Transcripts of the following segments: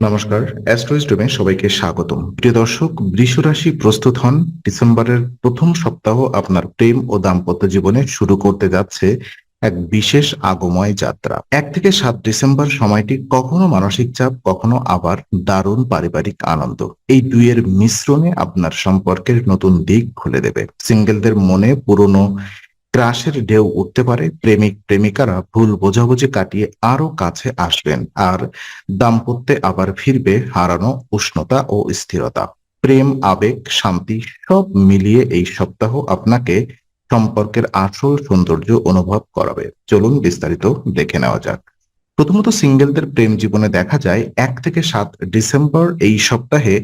নমস্কার অ্যাস্ট্রোইস্টমে সবাইকে স্বাগতম। প্রিয় দর্শক বৃষ রাশি প্রস্তুত হন। ডিসেম্বরের প্রথম সপ্তাহ আপনার প্রেম ও দাম্পত্য জীবনে শুরু করতে যাচ্ছে এক বিশেষ আগময় যাত্রা। এক থেকে সাত ডিসেম্বর সময়টি কখনো মানসিক চাপ, কখনো আবার দারুণ পারিবারিক আনন্দ। এই দুইয়ের মিশ্রণে আপনার সম্পর্কের নতুন দিক খুলে দেবে। সিঙ্গেলদের মনে পুরনো ক্রাশের ঢেউ উঠতে পারে, প্রেমিক, প্রেমিকারা ভুল বোঝাবুঝি কাটিয়ে আরও কাছে আসবেন। আর দাম্পত্যে আবার ফিরবে হারানো উষ্ণতা ও স্থিরতা। প্রেম, আবেগ, শান্তি সব মিলিয়ে এই সপ্তাহ আপনাকে সম্পর্কের আসল সৌন্দর্য অনুভব করাবে। চলুন বিস্তারিত দেখে নেওয়া যাক। প্রথমত সিঙ্গেলদের প্রেম জীবনে দেখা যায়, এক থেকে সাত ডিসেম্বর এই সপ্তাহে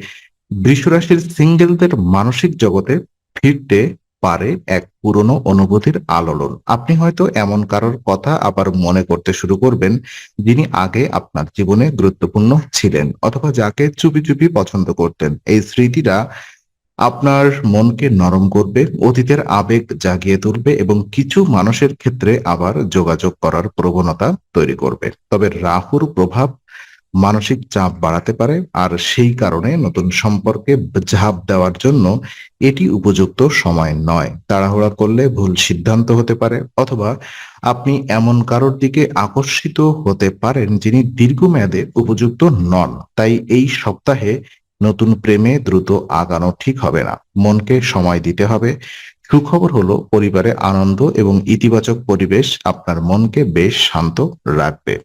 বৃষরাশির সিঙ্গেলদের মানসিক জগতে ফিরতে পারে এক পুরনো অনুভূতির আলোড়ন। আপনি হয়তো এমন কারোর কথা আবার মনে করতে শুরু করবেন, যিনি আগে আপনার জীবনে গুরুত্বপূর্ণ ছিলেন অথবা যাকে চুপি চুপি পছন্দ করতেন। এই স্মৃতিরা আপনার মনকে নরম করবে, অতীতের আবেগ জাগিয়ে তুলবে এবং কিছু মানুষের ক্ষেত্রে আবার যোগাযোগ করার প্রবণতা তৈরি করবে। তবে রাহুর প্রভাব মানসিক চাপ বাড়াতে পারে আর সেই কারণে নতুন সম্পর্কে ঝাঁপ দেওয়ার জন্য এটি উপযুক্ত সময় নয়। তাড়াহুড়া করলে ভুল সিদ্ধান্ত হতে পারে অথবা আপনি এমন কারোর দিকে আকর্ষিত হতে পারেন যিনি দীর্ঘমেয়াদে উপযুক্ত নন। তাই এই সপ্তাহে নতুন প্রেমে দ্রুত আগানো ঠিক হবে না। মনকে সময় দিতে হবে। সুখবর হলো পরিবারে আনন্দ এবং ইতিবাচক পরিবেশ আপনার মনকে বেশ শান্ত রাখবে।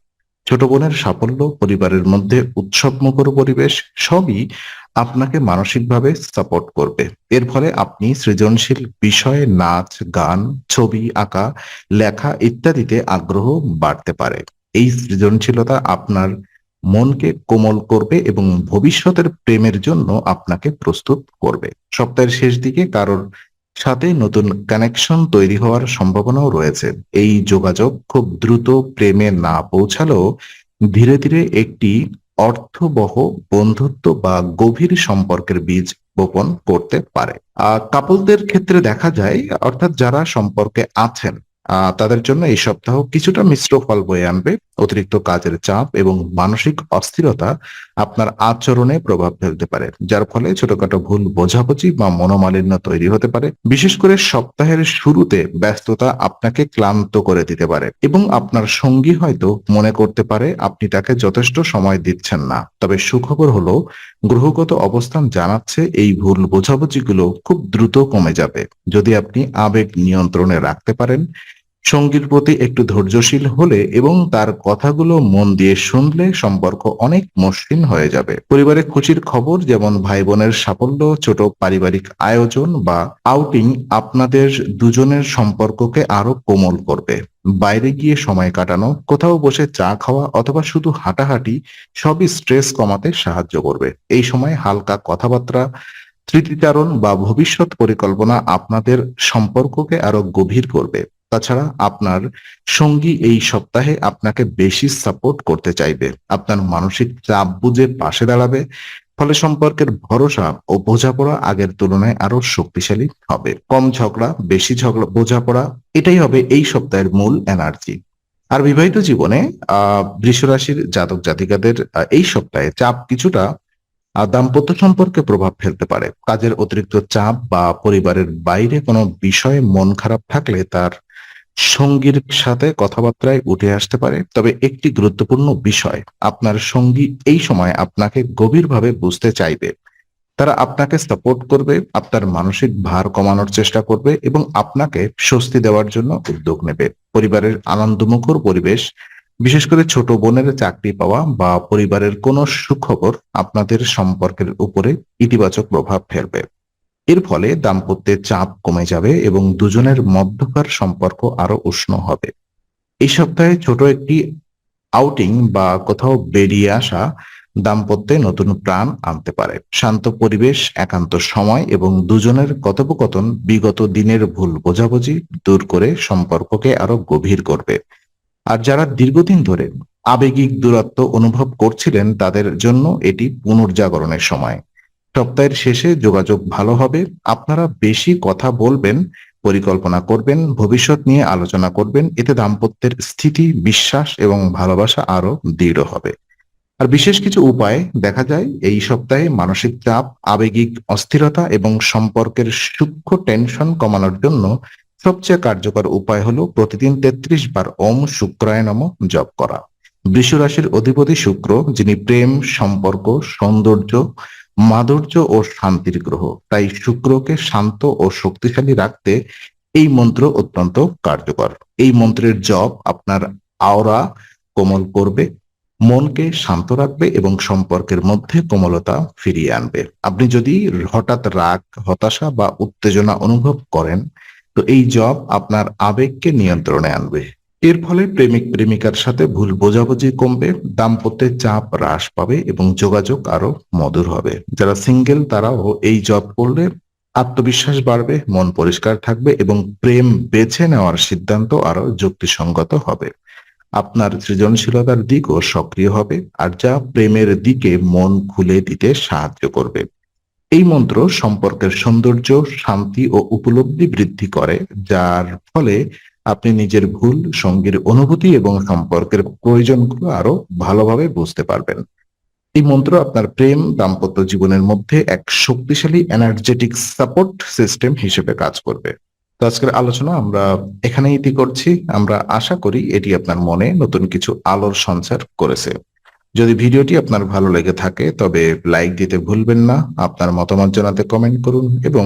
ছোট বোনের সাফল্য, পরিবারের মধ্যে উৎসবমুখর পরিবেশ, সবই আপনাকে মানসিকভাবে সাপোর্ট করবে। এর ফলে আপনি সৃজনশীল বিষয়ে, নাচ, গান, ছবি আঁকা, লেখা ইত্যাদিতে আগ্রহ বাড়তে পারে। এই সৃজনশীলতা আপনার মনকে কোমল করবে এবং ভবিষ্যতের প্রেমের জন্য আপনাকে প্রস্তুত করবে। সপ্তাহের শেষ দিকে কারোর সাথে নতুন কানেকশন তৈরি হওয়ার সম্ভাবনাও রয়েছে। এই যোগাযোগ খুব দ্রুত প্রেমে না পৌঁছালেও ধীরে ধীরে একটি অর্থবহ বন্ধুত্ব বা গভীর সম্পর্কের বীজ বপন করতে পারে। কাপলদের ক্ষেত্রে দেখা যায়, অর্থাৎ যারা সম্পর্কে আছেন তাদের জন্য এই সপ্তাহ কিছুটা মিশ্র ফল বয়ে আনবে। অতিরিক্ত কাজের চাপ এবং মানসিক অস্থিরতা আপনার আচরণে প্রভাব ফেলতে পারে, যার ফলে ছোটখাটো ভুল বোঝাবুঝি বা মনোমালিন্য তৈরি হতে পারে। বিশেষ করে সপ্তাহের শুরুতে ব্যস্ততা আপনাকে ক্লান্ত করে দিতে পারে এবং আপনার সঙ্গী হয়তো মনে করতে পারে আপনি তাকে যথেষ্ট সময় দিচ্ছেন না। তবে সুখবর হলো, গ্রহগত অবস্থান জানাচ্ছে এই ভুল বোঝাবুঝিগুলো খুব দ্রুত কমে যাবে। যদি আপনি আবেগ নিয়ন্ত্রণে রাখতে পারেন সঙ্গীর প্রতি একটু ধৈর্যশীল হলে এবং তার কথাগুলো মন দিয়ে শুনলে সম্পর্ক অনেক মসৃণ হয়ে যাবে। পরিবারে খুশির খবর যেমন ভাই বোনের সাফল্য, ছোট পারিবারিক আয়োজন বা আউটিং আপনাদের দুজনের সম্পর্ককে আরও কোমল করবে। বাইরে গিয়ে সময় কাটানো, কোথাও বসে চা খাওয়া অথবা শুধু হাঁটাহাঁটি সবই স্ট্রেস কমাতে সাহায্য করবে। এই সময় হালকা কথাবার্তা, স্মৃতিচারণ বা ভবিষ্যৎ পরিকল্পনা আপনাদের সম্পর্ককে আরও গভীর করবে। তাছাড়া আপনার সঙ্গী এই সপ্তাহে আপনাকে বেশি সাপোর্ট করতে চাইবে। আপনার মানসিক চাপ বুঝে পাশে দাঁড়াবে, ফলে সম্পর্কের ভরসা ও বোঝাপড়া আগের তুলনায় আরও শক্তিশালী হবে। কম ঝগড়া, বেশি ঝগড়া, বোঝাপড়া, এটাই হবে এই সপ্তাহের মূল এনার্জি আর বিবাহিত জীবনে বৃষরাশির জাতক জাতিকাদের এই সপ্তাহে চাপ কিছুটা দাম্পত্য সম্পর্কে প্রভাব ফেলতে পারে। কাজের অতিরিক্ত চাপ বা পরিবারের বাইরে কোনো বিষয়ে মন খারাপ থাকলে তার সঙ্গীর সাথে কথাবার্তায় উঠে আসতে পারে, তবে একটি গুরুত্বপূর্ণ বিষয়, আপনার সঙ্গী এই সময় আপনাকে গভীরভাবে বুঝতে চাইবে। তারা আপনাকে সাপোর্ট করবে, আপনার মানসিক ভার কমানোর চেষ্টা করবে এবং আপনাকে স্বস্তি দেওয়ার জন্য উদ্যোগ নেবে। পরিবারের আনন্দমুখর পরিবেশ, বিশেষ করে ছোট বোনের চাকরি পাওয়া বা পরিবারের কোনো সুখবর আপনাদের সম্পর্কের উপরে ইতিবাচক প্রভাব ফেলবে। এর ফলে দাম্পত্যের চাপ কমে যাবে এবং দুজনের মধ্যকার সম্পর্ক আরও উষ্ণ হবে। এই সপ্তাহে ছোট একটি আউটিং বা কোথাও বেরিয়ে আসা দাম্পত্যে নতুন প্রাণ আনতে পারে। শান্ত পরিবেশ, একান্ত সময় এবং দুজনের কথোপকথন বিগত দিনের ভুল বোঝাবুঝি দূর করে সম্পর্ককে আরও গভীর করবে। আর যারা দীর্ঘদিন ধরে আবেগিক দূরত্ব অনুভব করছিলেন, তাদের জন্য এটি পুনর্জাগরণের সময়। সপ্তাহের শেষে যোগাযোগ ভালো হবে। আপনারা বেশি কথা বলবেন, পরিকল্পনা করবেন, ভবিষ্যৎ নিয়ে আলোচনা করবেন, এতে দাম্পত্যের স্থিতি, বিশ্বাস এবং ভালোবাসা আরও দৃঢ় হবে। আর বিশেষ কিছু উপায় দেখা যায়, এই সপ্তাহে মানসিক চাপ, আবেগিক অস্থিরতা এবং সম্পর্কের সূক্ষ্ম টেনশন কমানোর জন্য সবচেয়ে কার্যকর উপায় হলো প্রতিদিন তেত্রিশ বার ওম শুক্রায় নম জপ করা। বৃষ রাশির অধিপতি শুক্র, যিনি প্রেম, সম্পর্ক, সৌন্দর্য মাধুর্য ও শান্তির গ্রহ। তাই শুক্রকে শান্ত ও শক্তিশালী রাখতে এই মন্ত্র অত্যন্ত কার্যকর। এই মন্ত্রের জপ আপনার আওরা কোমল করবে, মনকে শান্ত রাখবে এবং সম্পর্কের মধ্যে কোমলতা ফিরিয়ে আনবে। আপনি যদি হঠাৎ রাগ, হতাশা বা উত্তেজনা অনুভব করেন, তো এই জব আপনার আবেগকে নিয়ন্ত্রণে আনবে। এর ফলে প্রেমিক প্রেমিকার সাথে ভুল বোঝাবুঝি কমবে দাম্পত্যের চাপ হ্রাস পাবে এবং যোগাযোগ আরও মধুর হবে। যারা সিঙ্গেল, তারাও এই জব করলে আত্মবিশ্বাস বাড়বে, মন পরিষ্কার থাকবে এবং প্রেম বেছে নেওয়ার সিদ্ধান্ত আরও যুক্তিসঙ্গত হবে। আপনার সৃজনশীলতার দিকও সক্রিয় হবে আর যা প্রেমের দিকে মন খুলে দিতে সাহায্য করবে। এই মন্ত্র সম্পর্কের সৌন্দর্য, শান্তি ও উপলব্ধি বৃদ্ধি করে, যার ফলে আপনি নিজের ভুল, সঙ্গীর অনুভূতি এবং সম্পর্কের প্রয়োজনগুলো আরও ভালোভাবে বুঝতে পারবেন। এই মন্ত্র আপনার প্রেম, দাম্পত্য জীবনের মধ্যে এক শক্তিশালী এনার্জেটিক সাপোর্ট সিস্টেম হিসেবে কাজ করবে। তো আজকের আলোচনা আমরা এখানেই ইতি করছি। আমরা আশা করি এটি আপনার মনে নতুন কিছু আলোর সঞ্চার করেছে। যদি ভিডিওটি আপনার ভালো লেগে থাকে, তবে লাইক দিতে ভুলবেন না, আপনার মতামত জানাতে কমেন্ট করুন এবং